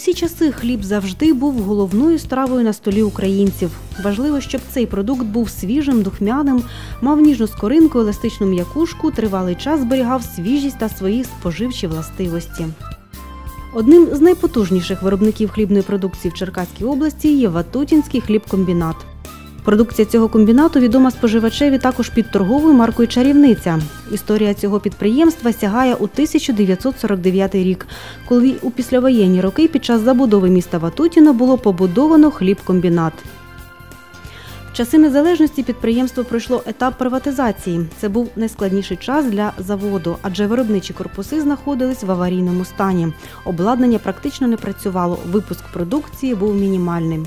усі часи хліб завжди був головною стравою на столі українців. Важливо, щоб цей продукт був свіжим, духмяним, мав ніжну скоринку, еластичну м'якушку, тривалий час зберігав свіжість та свої споживчі властивості. Одним з найпотужніших виробників хлібної продукції в Черкаській області є Ватутінський хлібкомбінат. Продукція цього комбінату відома споживачеві також під торговою маркою Чарівниця. Історія цього підприємства сягає у 1949 рік, коли у післявоєнні роки під час забудови міста Ватутіно було побудовано хлібкомбінат. В часи незалежності підприємство пройшло етап приватизації. Це був найскладніший час для заводу, адже виробничі корпуси знаходились в аварійному стані. Обладнання практично не працювало, випуск продукції був мінімальним.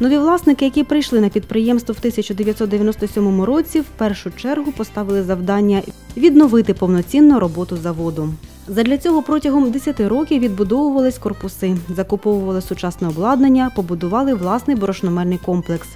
Нові власники, які прийшли на підприємство в 1997 році, в першу чергу поставили завдання відновити повноцінну роботу заводу. Задля цього протягом 10 років відбудовувались корпуси, закуповували сучасне обладнання, побудували власний борошномельний комплекс.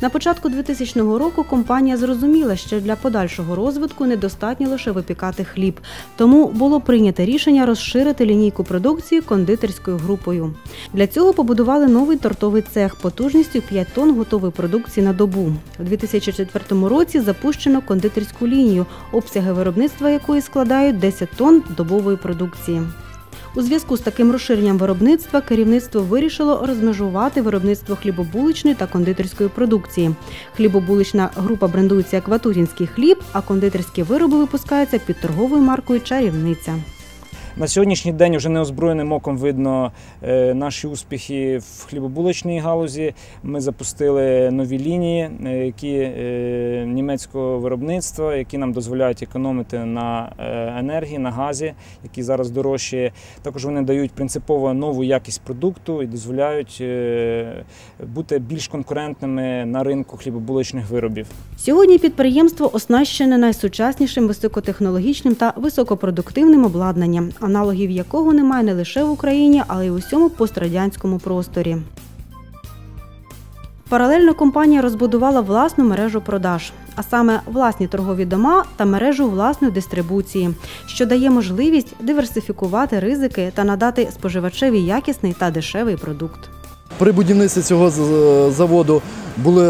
На початку 2000 року компанія зрозуміла, що для подальшого розвитку недостатньо лише випікати хліб, тому було прийнято рішення розширити лінійку продукції кондитерською групою. Для цього побудували новий тортовий цех потужністю 5 тонн готової продукції на добу. У 2004 році запущено кондитерську лінію, обсяги виробництва якої складають 10 тонн добової продукції. У зв'язку з таким розширенням виробництва керівництво вирішило розмежувати виробництво хлібобуличної та кондитерської продукції. Хлібобулична група брендується як Ватутінський хліб, а кондитерські вироби випускаються під торговою маркою Чарівниця. На сьогоднішній день вже неозброєним оком видно е, наші успіхи в хлібобулочній галузі. Ми запустили нові лінії, е, які е, німецького виробництва, які нам дозволяють економити на енергії, на газі, які зараз дорожчі. Також вони дають принципово нову якість продукту і дозволяють бути більш конкурентними на ринку хлібобулочних виробів. Сьогодні підприємство оснащене найсучаснішим високотехнологічним та високопродуктивним обладнанням аналогів якого немає не лише в Україні, але й у всьому пострадянському просторі. Паралельно компанія розбудувала власну мережу продаж, а саме власні торгові дома та мережу власної дистрибуції, що дає можливість диверсифікувати ризики та надати споживачеві якісний та дешевий продукт. При будівництві цього заводу були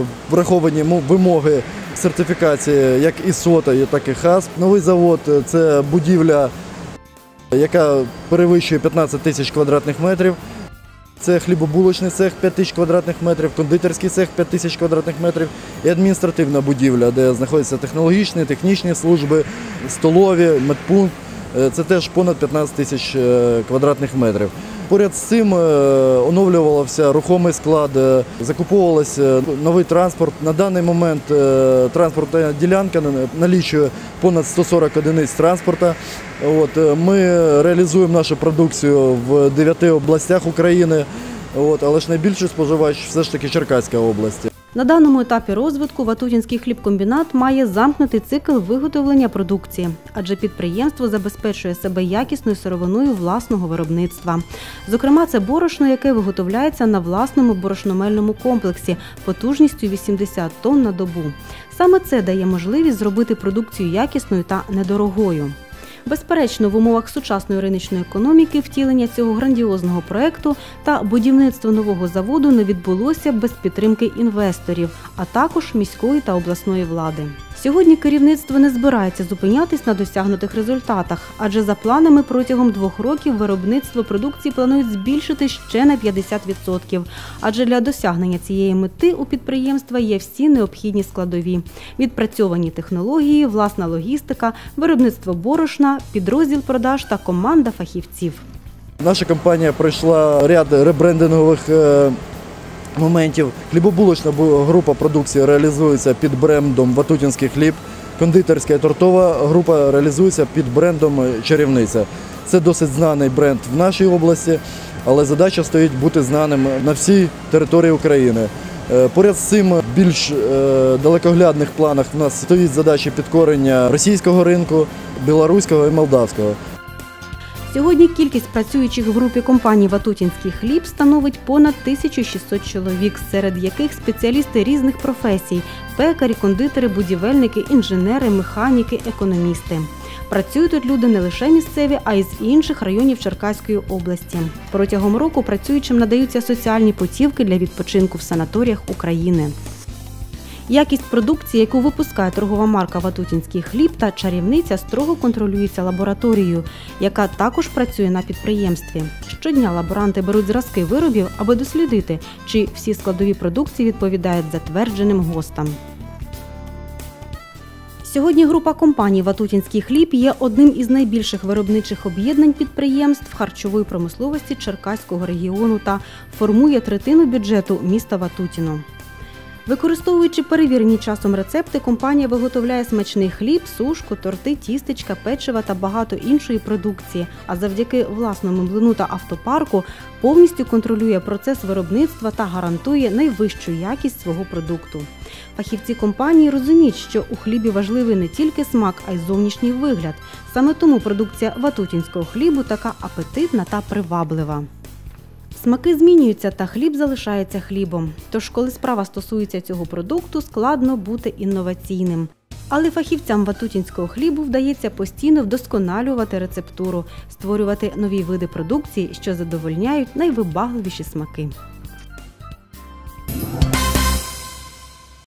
е, враховані вимоги сертифікації як і СОТа, так і ХАС. Новий завод це будівля яка перевищує 15 тисяч квадратних метрів. Це хлібобулочний цех 5 тисяч квадратних метрів, кондитерський цех 5 тисяч квадратних метрів і адміністративна будівля, де знаходяться технологічні, технічні служби, столові, медпункт. Е, це теж понад 15 тисяч е, квадратних метрів. Поряд з цим е, оновлювався рухомий склад, закуповувався новий транспорт. На даний момент транспортна ділянка налічує понад 140 одиниць транспорту. От, Ми реалізуємо нашу продукцію в 9 областях України, от, але ж найбільший споживач все ж таки Черкаська область. На даному етапі розвитку Ватутінський хлібкомбінат має замкнутий цикл виготовлення продукції, адже підприємство забезпечує себе якісною сировиною власного виробництва. Зокрема, це борошно, яке виготовляється на власному борошномельному комплексі потужністю 80 тонн на добу. Саме це дає можливість зробити продукцію якісною та недорогою. Безперечно, в умовах сучасної риночної економіки втілення цього грандіозного проекту та будівництво нового заводу не відбулося без підтримки інвесторів, а також міської та обласної влади. Сьогодні керівництво не збирається зупинятись на досягнутих результатах, адже за планами протягом двох років виробництво продукції планують збільшити ще на 50%. Адже для досягнення цієї мети у підприємства є всі необхідні складові: відпрацьовані технології, власна логістика, виробництво борошна, підрозділ продаж та команда фахівців. Наша компанія пройшла ряд ребрендингових е, моментів. Хлібобулочна група продукції реалізується під брендом Ватутінський хліб. Кондитерська і тортова група реалізується під брендом Чарівниця. Це досить знаний бренд в нашій області, але задача стоїть бути знаним на всій території України. Е, поряд з цим в більш е, далекоглядних планах в нас стоїть задача підкорення російського ринку, білоруського і молдавського. Сьогодні кількість працюючих в групі компаній Ватутінський хліб становить понад 1600 чоловік, серед яких спеціалісти різних професій: пекарі, кондитери, будівельники, інженери, механіки, економісти. Працюють тут люди не лише місцеві, а й з інших районів Черкаської області. Протягом року працюючим надаються соціальні путівки для відпочинку в санаторіях України. Якість продукції, яку випускає торгова марка Ватутінський хліб та чарівниця, строго контролюється лабораторією, яка також працює на підприємстві. Щодня лаборанти беруть зразки виробів, аби дослідити, чи всі складові продукції відповідають затвердженим ГОСТам. Сьогодні група компаній Ватутінський хліб є одним із найбільших виробничих об'єднань підприємств харчової промисловості Черкаського регіону та формує третину бюджету міста Ватутіно. Використовуючи перевірені часом рецепти, компанія виготовляє смачний хліб, сушку, торти, тістечка, печива та багато іншої продукції. А завдяки власному млину та автопарку повністю контролює процес виробництва та гарантує найвищу якість свого продукту. Фахівці компанії розуміють, що у хлібі важливий не тільки смак, а й зовнішній вигляд. Саме тому продукція ватутінського хлібу така апетитна та приваблива. Смаки змінюються, та хліб залишається хлібом. Тож, коли справа стосується цього продукту, складно бути інноваційним. Але фахівцям ватутінського хлібу вдається постійно вдосконалювати рецептуру, створювати нові види продукції, що задовольняють найвибагливіші смаки.